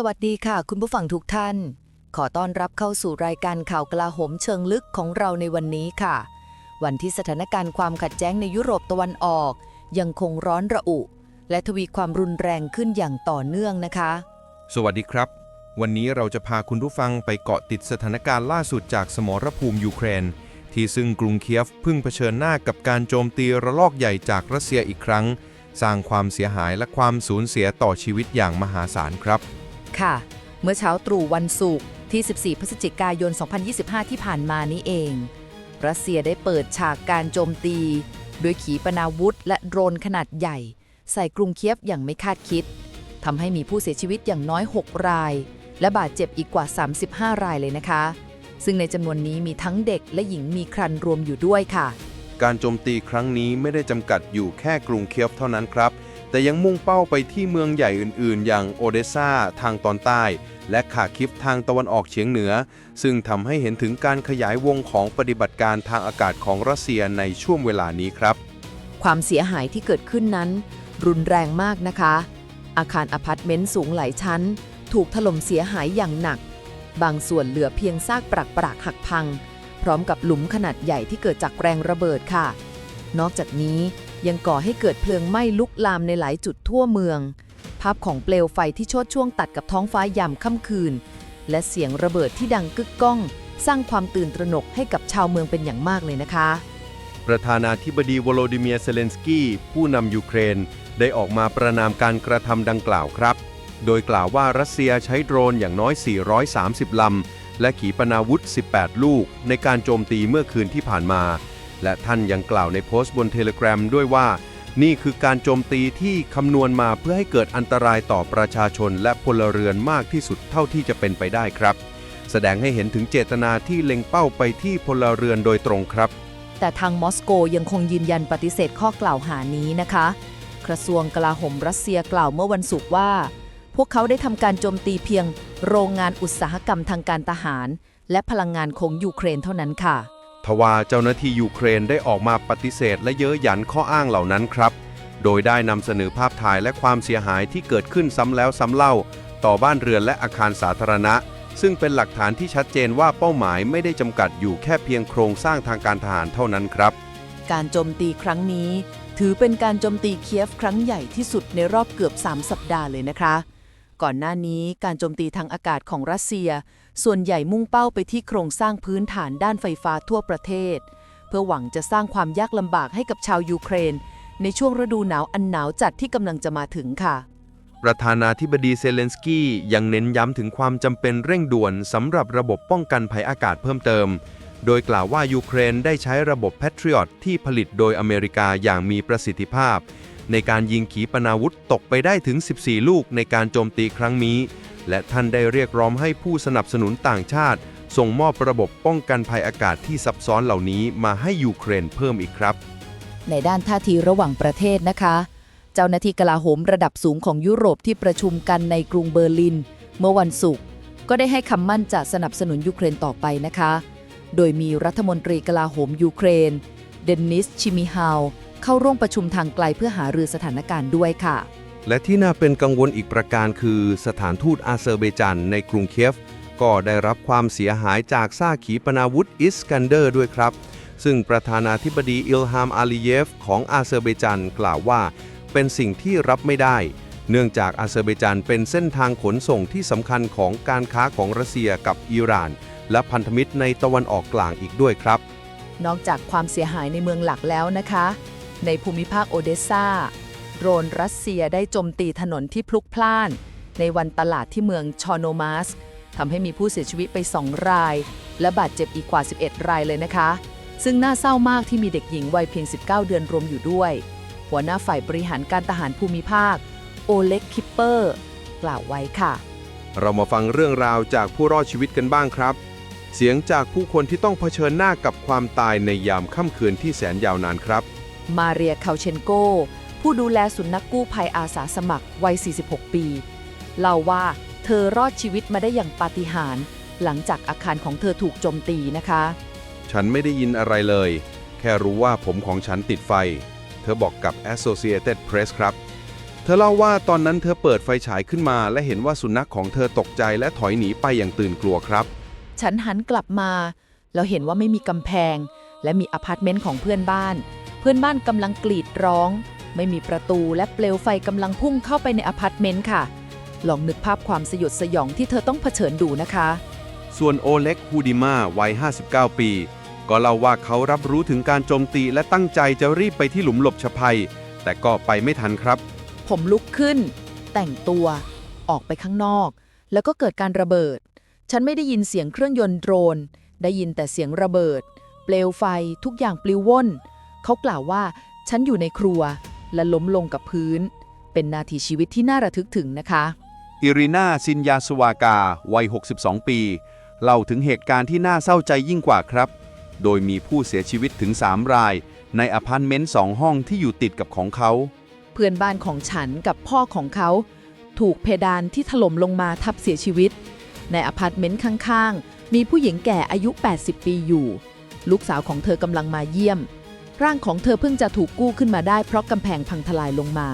สวัสดีค่ะ คุณผู้ฟังทุกท่าน ขอต้อนรับเข้าสู่รายการข่าวกลาโหมเชิงลึกของเราในวันนี้ค่ะ วันที่สถานการณ์ความขัดแย้งในยุโรปตะวันออก ยังคงร้อนระอุ และทวีความรุนแรงขึ้นอย่างต่อเนื่องนะคะ สวัสดีครับ วันนี้เราจะพาคุณผู้ฟังไปเกาะติดสถานการณ์ล่าสุดจากสมรภูมิยูเครน ที่ซึ่งกรุงเคียฟเพิ่งเผชิญหน้ากับการโจมตีระลอกใหญ่จากรัสเซียอีกครั้ง สร้างความเสียหายและความสูญเสียต่อชีวิตอย่างมหาศาลครับ ค่ะ เมื่อเช้าตรู่วันศุกร์ที่ 14 พฤศจิกายน 2025 ที่ผ่านมานี้เอง รัสเซียได้เปิดฉากการโจมตีด้วยขีปนาวุธและโดรนขนาดใหญ่ ใส่กรุงเคียฟอย่างไม่คาดคิดทำให้มีผู้เสียชีวิตอย่างน้อย 6 ราย และบาดเจ็บอีกกว่า 35 รายเลยนะคะ ซึ่งในจำนวนนี้มีทั้งเด็กและหญิงมีครรภ์รวมอยู่ด้วยค่ะ การโจมตีครั้งนี้ไม่ได้จำกัดอยู่แค่กรุงเคียฟเท่านั้นครับ แต่ยังมุ่งเป้าไปที่เมืองใหญ่อื่น ๆ อย่างโอเดซาทางตอนใต้ และคาคิฟทางตะวันออกเฉียงเหนือ ซึ่งทำให้เห็นถึงการขยายวงของปฏิบัติการทางอากาศของรัสเซียในช่วงเวลานี้ครับ ความเสียหายที่เกิดขึ้นนั้น รุนแรงมากนะคะ อาคารอพาร์ตเมนต์สูงหลายชั้น ถูกถล่มเสียหายอย่างหนัก บางส่วนเหลือเพียงซากปรักปรักหักพัง พร้อมกับหลุมขนาดใหญ่ที่เกิดจากแรงระเบิดค่ะ นอกจากนี้ ยังก่อให้เกิดเพลิงไหม้ลุกลามในหลายจุดทั่วเมือง ภาพของเปลวไฟที่ชดช่วงตัดกับท้องฟ้ายามค่ำคืน และเสียงระเบิดที่ดังกึกก้อง สร้างความตื่นตระหนกให้กับชาวเมืองเป็นอย่างมากเลยนะคะ ประธานาธิบดีวโลดิเมียร์เซเลนสกี้ผู้นำยูเครน ได้ออกมาประนามการกระทำดังกล่าวครับ โดยกล่าวว่ารัสเซียใช้โดรนอย่างน้อย 430 ลำและขีปนาวุธ 18 ลูก ในการโจมตีเมื่อคืนที่ผ่านมา และท่านยังกล่าวในโพสต์บนเทเลกรามด้วยว่า นี่คือการโจมตีที่คำนวณมาเพื่อให้เกิดอันตรายต่อประชาชนและพลเรือนมากที่สุดเท่าที่จะเป็นไปได้ครับ แสดงให้เห็นถึงเจตนาที่เล็งเป้าไปที่พลเรือนโดยตรงครับ แต่ทางมอสโกยังคงยืนยันปฏิเสธข้อกล่าวหานี้นะคะ กระทรวงกลาโหมรัสเซียกล่าวเมื่อวันศุกร์ว่า พวกเขาได้ทำการโจมตีเพียง โรงงานอุตสาหกรรมทางการทหาร และพลังงานของยูเครนเท่านั้นค่ะ ทว่าเจ้าหน้าที่ยูเครนได้ออกมาปฏิเสธและเย้ยหยันข้ออ้างเหล่านั้นครับ โดยได้นำเสนอภาพถ่ายและความเสียหายที่เกิดขึ้นซ้ำแล้วซ้ำเล่า ต่อบ้านเรือนและอาคารสาธารณะ ซึ่งเป็นหลักฐานที่ชัดเจนว่าเป้าหมายไม่ได้จำกัดอยู่แค่เพียงโครงสร้างทางการทหารเท่านั้นครับ การโจมตีครั้งนี้ ถือเป็นการโจมตีเคียฟครั้งใหญ่ที่สุดในรอบเกือบ 3 สัปดาห์เลยนะคะ ก่อนหน้านี้การโจมตีทางอากาศของรัสเซีย ส่วนใหญ่มุ่งเป้าไปที่โครงสร้างพื้นฐานด้านไฟฟ้าทั่วประเทศ เพื่อหวังจะสร้างความยากลำบากให้กับชาวยูเครน ในช่วงฤดูหนาวอันหนาวจัดที่กำลังจะมาถึงค่ะ ประธานาธิบดีเซเลนสกี้ยังเน้นย้ำถึงความจำเป็นเร่งด่วนสำหรับระบบป้องกันภัยอากาศเพิ่มเติม โดยกล่าวว่ายูเครนได้ใช้ระบบ Patriot ที่ผลิตโดยอเมริกาอย่างมีประสิทธิภาพ ในการยิงขีปนาวุธตกไปได้ถึง 14 ลูกในการโจมตีครั้งนี้ และท่านได้เรียกร้องให้ผู้สนับสนุนต่างชาติ ส่งมอบระบบป้องกันภัยอากาศที่ซับซ้อนเหล่านี้มาให้ยูเครนเพิ่มอีกครับ ในด้านท่าทีระหว่างประเทศนะคะ เจ้าหน้าที่กลาโหมระดับสูงของยุโรปที่ประชุมกันในกรุงเบอร์ลิน เมื่อวันศุกร์ก็ได้ให้คำมั่นจะสนับสนุนยูเครนต่อไปนะคะ โดยมีรัฐมนตรีกลาโหมยูเครน เดนนิส ชิมิฮาว เข้าร่วมประชุมทางไกลเพื่อหารือสถานการณ์ด้วยค่ะ และที่น่าเป็นกังวลอีกประการคือสถานทูตอาเซอร์เบจันในกรุงเคียฟ ก็ได้รับความเสียหายจากซากขีปนาวุธอิสกันเดอร์ด้วยครับ ซึ่งประธานาธิบดีอิลฮามอาลีเยฟของอาเซอร์เบจันกล่าวว่า เป็นสิ่งที่รับไม่ได้ เนื่องจากอาเซอร์เบจันเป็นเส้นทางขนส่งที่สำคัญของการค้าของรัสเซียกับอิหร่าน และพันธมิตรในตะวันออกกลางอีกด้วยครับ นอกจากความเสียหายในเมืองหลักแล้วนะคะ ในภูมิภาคโอเดสซาโดรนรัสเซียได้โจมตีถนนที่พลุกพล่าน ในวันตลาดที่เมืองชอโนมาสทำให้มีผู้เสียชีวิตไป 2 ราย และบาดเจ็บอีกกว่า 11 รายเลยนะคะ ซึ่งน่าเศร้ามากที่มีเด็กหญิงวัยเพียง 19 เดือนรวมอยู่ด้วย หัวหน้าฝ่ายบริหารการทหารภูมิภาค โอเล็กคิปเปอร์ กล่าวไว้ค่ะ เรามาฟังเรื่องราวจากผู้รอดชีวิตกันบ้างครับ เสียงจากผู้คนที่ต้องเผชิญหน้ากับความตายในยามค่ำคืนที่แสนยาวนานครับ มาเรียคาเชนโก ผู้ดูแลสุนัขกกู้ภัยอาสาสมัครวัย 46 ปี เล่าว่าเธอรอดชีวิตมาได้อย่างปาฏิหาริย์หลังจากอาคารของเธอถูกโจมตีนะคะ ฉันไม่ได้ยินอะไรเลย แค่รู้ว่าผมของฉันติดไฟ เธอบอกกับ Associated Press ครับ เธธอเล่าว่าตอนนั้นเธอเปิดไฟฉายขึ้นมา และเห็นว่าสุนัขของเธอตกใจและถอยหนีไปอย่างตื่นกลัวครับ ฉันหันกลับมา แล้วเห็นว่าไม่มีกำแพง และมีอพาร์ตเมนต์ของเพื่อนบ้าน เพื่อนบ้านกำลังกรีดร้อง ไม่มีประตูและเปลวไฟกำลังพุ่งเข้าไปในอพาร์ตเมนต์ค่ะ ลองนึกภาพความสยดสยองที่เธอต้องเผชิญดูนะคะ ส่วนโอเล็กฮูดิมาวัย 59 ปี ก็เล่าว่าเขารับรู้ถึงการโจมตีและตั้งใจจะรีบไปที่หลุมหลบชภัย แต่ก็ไปไม่ทันครับ ผมลุกขึ้น แต่งตัว ออกไปข้างนอก แล้วก็เกิดการระเบิด ฉันไม่ได้ยินเสียงเครื่องยนต์โดรน ได้ยินแต่เสียงระเบิด เปลวไฟทุกอย่างปลิวว่อน เขากล่าวว่า ฉันอยู่ในครัว และล้มลงกับพื้น เป็นนาทีชีวิตที่น่าระทึกถึงนะคะ อิรินาซินยาสวากา วัย 62 ปี เล่าถึงเหตุการณ์ที่น่าเศร้าใจยิ่งกว่าครับ โดยมีผู้เสียชีวิตถึง 3 ราย ในอพาร์ตเมนต์สองห้องที่อยู่ติดกับของเขา เพื่อนบ้านของฉันกับพ่อของเขา ถูกเพดานที่ถล่มลงมาทับเสียชีวิต ในอพาร์ตเมนต์ข้างๆ มีผู้หญิงแก่อายุ 80 ปีอยู่ ลูกสาวของเธอกำลังมาเยี่ยม ร่างของเธอเพิ่งจะถูกกู้ขึ้นมาได้เพราะกำแพงพังทลายลงมา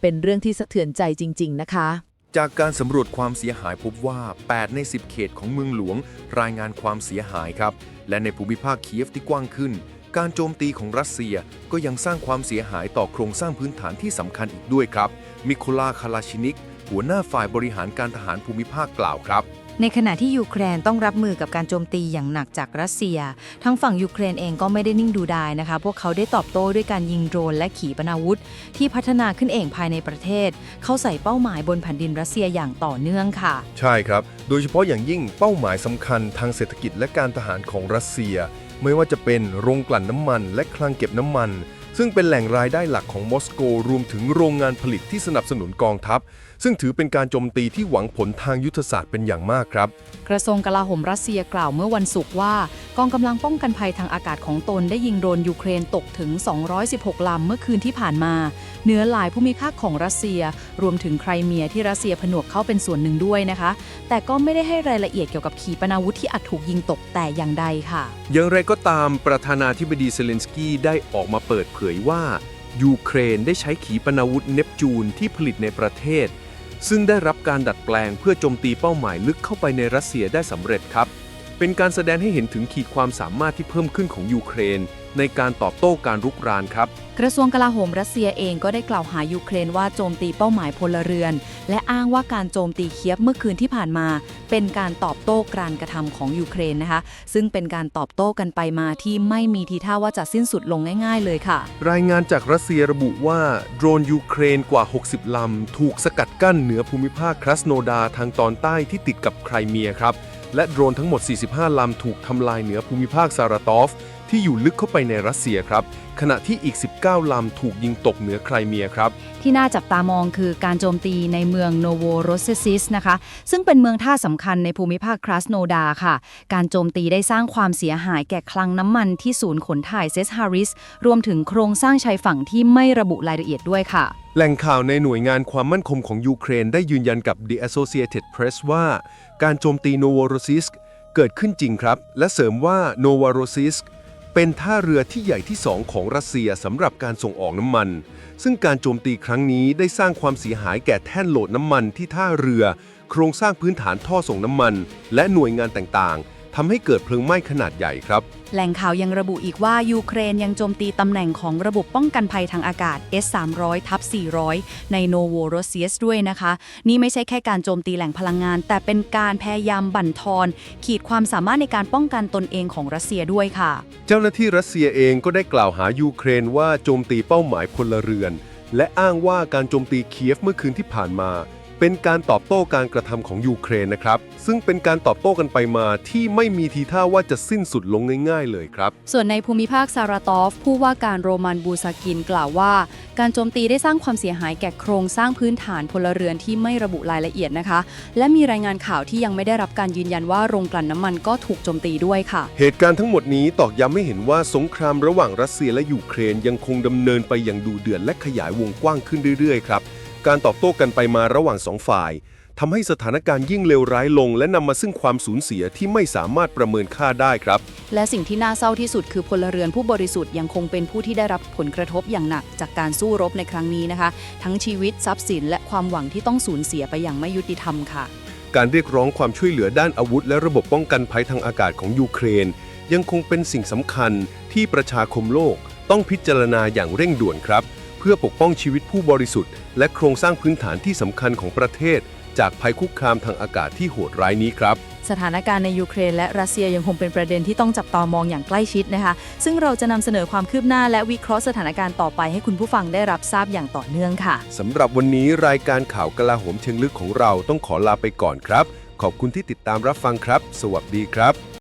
เป็นเรื่องที่สะเทือนใจจริง ๆ นะคะ จากการสำรวจความเสียหายพบว่า 8 ใน 10 เขตของเมืองหลวง รายงานความเสียหายครับ และในภูมิภาคเคียฟที่กว้างขึ้น การโจมตีของรัสเซียก็ยังสร้างความเสียหายต่อโครงสร้างพื้นฐานที่สำคัญอีกด้วยครับมิโคลาคาลาชินิก หัวหน้าฝ่ายบริหารการทหารภูมิภาคกล่าวครับ ในขณะที่ยูเครนต้องรับมือกับการโจมตีอย่างหนักจากรัสเซีย ทั้งฝั่งยูเครนเองก็ไม่ได้นิ่งดูดายนะคะ พวกเขาได้ตอบโต้ด้วยการยิงโดรนและขีปนาวุธ ที่พัฒนาขึ้นเองภายในประเทศ เข้าใส่เป้าหมายบนแผ่นดินรัสเซียอย่างต่อเนื่องค่ะ ใช่ครับ โดยเฉพาะอย่างยิ่งเป้าหมายสำคัญทางเศรษฐกิจและการทหารของรัสเซีย ไม่ว่าจะเป็นโรงกลั่นน้ำมัน และคลังเก็บน้ำมันซึ่งเป็นแหล่งรายได้หลักของมอสโกรวมถึงโรงงานผลิตที่สนับสนุนกองทัพซึ่งถือเป็นการโจมตีที่หวังผลทางยุทธศาสตร์เป็นอย่างมากครับ กระทรวงกลาโหมรัสเซียกล่าวเมื่อวันศุกร์ว่า กองกำลังป้องกันภัยทางอากาศของตนได้ยิงโดรนยูเครนตกถึง 216 ลำเมื่อคืนที่ผ่านมา เหนือหลายภูมิภาคของรัสเซีย รวมถึงไครเมียที่รัสเซียผนวกเข้าเป็นส่วนหนึ่งด้วยนะคะ แต่ก็ไม่ได้ให้รายละเอียดเกี่ยวกับขีปนาวุธที่อาจถูกยิงตกแต่อย่างใดค่ะ อย่างไรก็ตามประธานาธิบดีเซเลนสกี้ได้ออกมาเปิดเผยว่ายูเครนได้ใช้ขีปนาวุธเนปจูนที่ผลิตในประเทศ ซึ่งได้รับการดัดแปลงเพื่อโจมตีเป้าหมายลึกเข้าไปในรัสเซียได้สำเร็จครับ เป็นการแสดงให้เห็นถึงขีดความสามารถที่เพิ่มขึ้นของยูเครน ในการตอบโต้การรุกรานครับ กระทรวงกลาโหมรัสเซียเองก็ได้กล่าวหายูเครนว่าโจมตีเป้าหมายพลเรือน และอ้างว่าการโจมตีเคียฟเมื่อคืนที่ผ่านมา เป็นการตอบโต้การกระทำของยูเครนนะคะ ซึ่งเป็นการตอบโต้กันไปมาที่ไม่มีทีท่าว่าจะสิ้นสุดลงง่าย ๆ เลยค่ะ รายงานจากรัสเซียระบุว่าโดรนยูเครนกว่า 60ลำถูกสกัดกั้นเหนือภูมิภาคครัสโนดาทางตอนใต้ที่ติดกับไครเมียครับ และโดรนทั้งหมด 45 ลำถูกทำลายเหนือภูมิภาคซาราตอฟ ที่อยู่ลึกเข้าไปในรัสเซียครับ ขณะที่อีก 19 ลำถูกยิงตกเหนือไครเมียครับ ที่น่าจับตามองคือการโจมตีในเมืองโนโวโรเซซิสนะคะ ซึ่งเป็นเมืองท่าสำคัญในภูมิภาคครัสโนดาค่ะ การโจมตีได้สร้างความเสียหายแก่คลังน้ำมันที่ศูนย์ขนถ่ายเซสฮาริส รวมถึงโครงสร้างชายฝั่งที่ไม่ระบุรายละเอียดด้วยค่ะ แหล่งข่าวในหน่วยงานความมั่นคงของยูเครนได้ยืนยันกับ The Associated Press ว่า การโจมตีโนโวโรซิสกเกิดขึ้นจริงครับ และเสริมว่าโนโวโรซิสก เป็นท่าเรือที่ใหญ่ที่สองของรัสเซียสำหรับการส่งออกน้ำมัน ซึ่งการโจมตีครั้งนี้ได้สร้างความเสียหายแก่แท่นโหลดน้ำมันที่ท่าเรือ โครงสร้างพื้นฐานท่อส่งน้ำมัน และหน่วยงานต่างๆ ทำให้เกิดเพลิงไหม้ขนาดใหญ่ครับ แหล่งข่าวยังระบุอีกว่า ยูเครนยังโจมตีตำแหน่งของระบบป้องกันภัยทางอากาศ S-300 ทับ400 ในโนโวโรเซียสด้วยนะคะ นี่ไม่ใช่แค่การโจมตีแหล่งพลังงาน แต่เป็นการพยายามบั่นทอน ขีดความสามารถในการป้องกันตนเองของรัสเซียด้วยค่ะ เจ้าหน้าที่รัสเซียเองก็ได้กล่าวหายูเครนว่าโจมตีเป้าหมายพลเรือน และอ้างว่าการโจมตีเคียฟเมื่อคืนที่ผ่านมา เป็นการตอบโต้การกระทำของยูเครนนะครับ ซึ่งเป็นการตอบโต้กันไปมาที่ไม่มีทีท่าว่าจะสิ้นสุดลงง่าย ๆ เลยครับ ส่วนในภูมิภาคซาราตอฟ ผู้ว่าการโรมันบูซากินกล่าวว่า การโจมตีได้สร้างความเสียหายแก่โครงสร้างพื้นฐานพลเรือนที่ไม่ระบุรายละเอียดนะคะ และมีรายงานข่าวที่ยังไม่ได้รับการยืนยันว่าโรงกลั่นน้ำมันก็ถูกโจมตีด้วยค่ะ เหตุการณ์ทั้งหมดนี้ตอกย้ำให้เห็นว่าสงครามระหว่างรัสเซียและยูเครนยังคงดำเนินไปอย่างดูเดือดและขยายวงกว้างขึ้นเรื่อยๆครับ การตอบโต้กันไปมาระหว่างสองฝ่ายทำให้สถานการณ์ยิ่งเลวร้ายลง และนำมาซึ่งความสูญเสียที่ไม่สามารถประเมินค่าได้ครับ และสิ่งที่น่าเศร้าที่สุดคือพลเรือนผู้บริสุทธิ์ยังคงเป็นผู้ที่ได้รับผลกระทบอย่างหนักจากการสู้รบในครั้งนี้นะคะ ทั้งชีวิตทรัพย์สิน และความหวังที่ต้องสูญเสียไปอย่างไม่ยุติธรรมค่ะ การเรียกร้องความช่วยเหลือด้านอาวุธ และระบบป้องกันภัยทางอากาศของยูเครน ยังคงเป็นสิ่งสำคัญที่ประชาคมโลกต้องพิจารณาอย่างเร่งด่วนครับเพื่อปกป้องชีวิตผู้บริสุทธิ์ และโครงสร้างพื้นฐานที่สำคัญของประเทศ จากภัยคุกคามทางอากาศที่โหดร้ายนี้ครับ สถานการณ์ในยูเครนและรัสเซียยังคงเป็นประเด็นที่ต้องจับตามองอย่างใกล้ชิดนะคะ ซึ่งเราจะนำเสนอความคืบหน้าและวิเคราะห์สถานการณ์ต่อไปให้คุณผู้ฟังได้รับทราบอย่างต่อเนื่องค่ะ สำหรับวันนี้รายการข่าวกลาโหมเชิงลึกของเราต้องขอลาไปก่อนครับ ขอบคุณที่ติดตามรับฟังครับ สวัสดีครับ